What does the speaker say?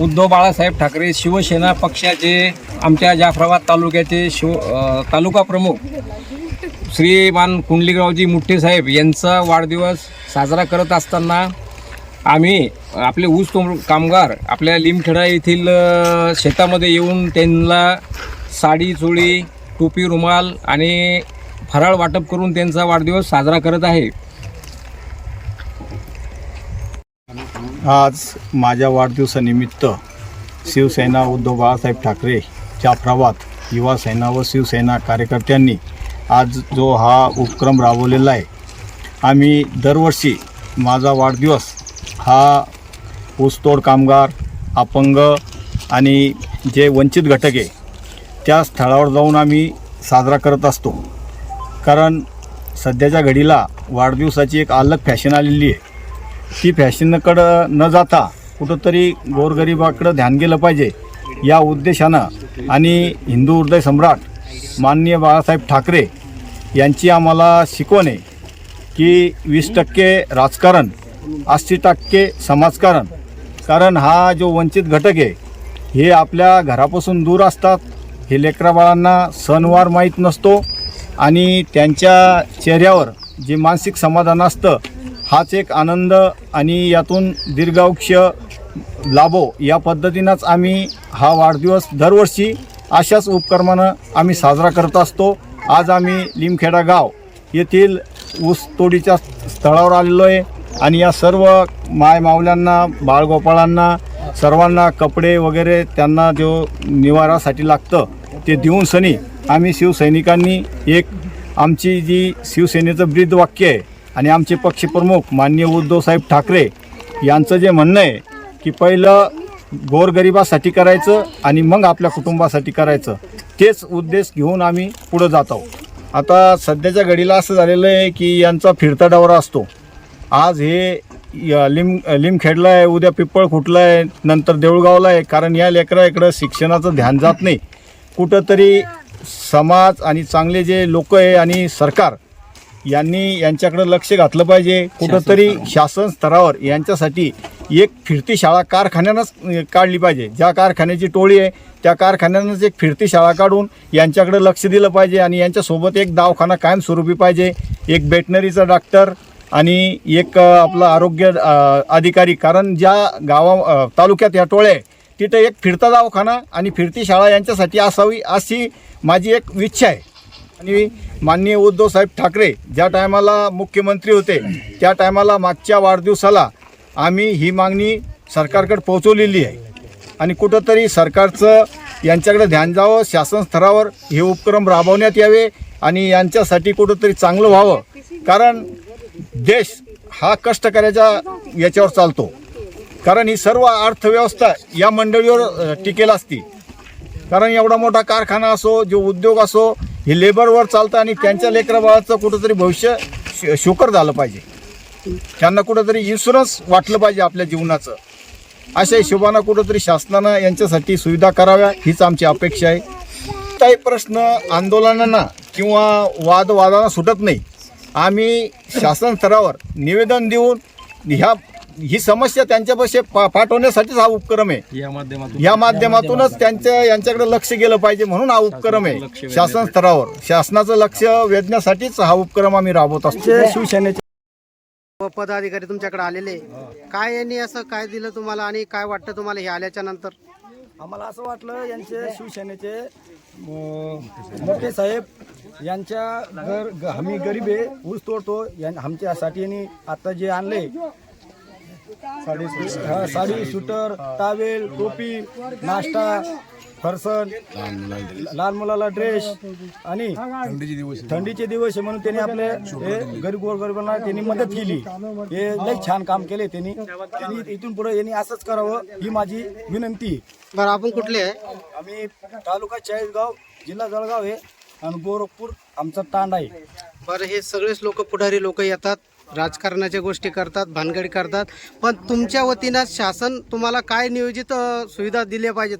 उद्धव बाळासाहेब ठाकरे शिवसेना पक्षाचे आमच्या जाफराबाद तालुक्याचे शिव तालुका प्रमुख श्रीमान कुंडलिकरावजी मुठ्ठे साहेब यांचा वाढदिवस साजरा करत असताना आम्ही आपले ऊस कामगार आपल्या लिमखेडा येथील शेतामध्ये येऊन त्यांना साडी चोळी टोपी रुमाल आणि फराळ वाटप करून त्यांचा वाढदिवस साजरा करत आहे. आज माझ्या वाढदिवसानिमित्त शिवसेना उद्धव बाळासाहेब ठाकरे जाफराबाद युवा सेना व शिवसेना कार्यकर्त्यांनी आज जो हा उपक्रम राबवलेला आहे आम्ही दरवर्षी माझा वाढदिवस हा ऊसतोड कामगार अपंग आणि जे वंचित घटक आहे त्या स्थळावर जाऊन आम्ही साजरा करत असतो. कारण सध्याच्या घडीला वाढदिवसाची एक अलग फॅशन आलेली आहे. ती फॅशनकडं न जाता कुठंतरी गोरगरिबाकडं ध्यान गेलं पाहिजे या उद्देशानं. आणि हिंदू हृदय सम्राट माननीय बाळासाहेब ठाकरे यांची आम्हाला शिकवण आहे की वीस टक्के राजकारण अस्सी टक्के समाजकारण. कारण हा जो वंचित घटक आहे हे आपल्या घरापासून दूर असतात. हे लेकरा बाळांना सणवार माहीत नसतो. आणि त्यांच्या चेहऱ्यावर जे मानसिक समाधान असतं हाच एक आनंद आणि यातून दीर्घायुष्य लाभो. या पद्धतीनंच आम्ही हा वाढदिवस दरवर्षी अशाच उपक्रमानं आम्ही साजरा करत असतो. आज आम्ही लिमखेडा गाव येथील ऊसतोडीच्या स्थळावर आलेलो आहे आणि या सर्व मायमावल्यांना बाळगोपाळांना सर्वांना कपडे वगैरे त्यांना जो निवारासाठी लागतं ते देऊन सनी आम्ही शिवसैनिकांनी एक आमची जी शिवसेनेचं ब्रीद वाक्य आहे आणि आमचे पक्षप्रमुख माननीय उद्धवसाहेब ठाकरे यांचं जे म्हणणं आहे की पहिलं गोरगरिबासाठी करायचं आणि मग आपल्या कुटुंबासाठी करायचं तेच उद्देश घेऊन आम्ही पुढं जात आहोत. आता सध्याच्या घडीला असं झालेलं आहे की यांचा फिरता डवरा असतो. आज हे लिम लिमखेडला आहे उद्या पिप्पळ खुटला आहे नंतर देऊळगावला आहे कारण या लेकरा इकडं शिक्षणाचं ध्यान जात नाही. कुठंतरी समाज आणि चांगले जे लोक आहे आणि सरकार यांनी यांच्याकडे लक्ष घातलं पाहिजे. कुठंतरी शासन स्तरावर. यांच्यासाठी एक फिरती शाळा कारखान्यानंच काढली पाहिजे. ज्या कारखान्याची टोळी आहे त्या कारखान्यानंच एक फिरती शाळा काढून यांच्याकडे लक्ष दिलं पाहिजे आणि यांच्यासोबत एक दवाखाना कायमस्वरूपी पाहिजे. एक बेटनरीचा डॉक्टर आणि एक आपला आरोग्य अधिकारी. कारण ज्या गावा तालुक्यात या टोळ्या आहे तिथं एक फिरता दवाखाना आणि फिरती शाळा यांच्यासाठी असावी अशी माझी एक इच्छा आहे. आणि माननीय उद्धवसाहेब ठाकरे ज्या टायमाला मुख्यमंत्री होते त्या टायमाला मागच्या वाढदिवसाला आम्ही ही मागणी सरकारकडे पोहोचवलेली आहे. आणि कुठंतरी सरकारचं यांच्याकडे ध्यान जावं शासन स्तरावर हे उपक्रम राबवण्यात यावे आणि यांच्यासाठी कुठंतरी चांगलं व्हावं. कारण देश हा कष्टकऱ्याच्या याच्यावर चालतो. कारण ही सर्व अर्थव्यवस्था या मंडळीवर टिकेल असती. कारण एवढा मोठा कारखाना असो जो उद्योग असो हे लेबरवर चालतं आणि त्यांच्या लेकराबाळाचं कुठंतरी भविष्य श शोकर झालं पाहिजे. त्यांना कुठंतरी इन्शुरन्स वाटलं पाहिजे आपल्या जीवनाचं. अशा हिशोबानं कुठंतरी शासनानं यांच्यासाठी सुविधा कराव्या हीच आमची अपेक्षा आहे. काही प्रश्न आंदोलनांना किंवा वादवादांना सुटत नाही. आम्ही शासन स्तरावर निवेदन देऊन ह्या ही समस्या त्यांच्यापाशी पा पाठवण्यासाठीच हा उपक्रम आहे. या माध्यमातून. या माध्यमातूनच त्यांच्या यांच्याकडे लक्ष गेलं पाहिजे म्हणून हा उपक्रम आहे. शासन स्तरावर शासनाचं लक्ष वेधण्यासाठीच हा उपक्रम आम्ही राबवत असतो. शिवसेनेचे व पदाधिकारी तुमच्याकडे आलेले काय यांनी असं काय दिलं तुम्हाला आणि काय वाटतं तुम्हाला हे आल्याच्यानंतर? आम्हाला असं वाटलं यांचे शिवसेनेचे मोठे साहेब यांच्या घर आम्ही गरीब आहे ऊस तोडतो यां- आमच्यासाठी यांनी आता जे आणले हा, साडी सुटर टावेल टोपी नाश्ता फरसन लहान मुलाला ड्रेस आणि थंडीचे दिवस आहे म्हणून त्यांनी आपले हे गरीब गोरगरिबांना त्यांनी मदत केली. हे लई छान काम केले त्यांनी. त्यांनी इथून पुढे यांनी असंच करावं ही माझी विनंती. बरं आपण कुठले आहे? आम्ही तालुका चाळीसगाव जिल्हा जळगाव आहे आणि गोरखपूर आमचा तांडा आहे. बरं हे सगळेच लोक पुढारी लोक येतात. राजकारणाच्या गोष्टी करतात भानगडी करतात. पण तुमच्या वतीनं शासन तुम्हाला काय नियोजित सुविधा दिल्या पाहिजे?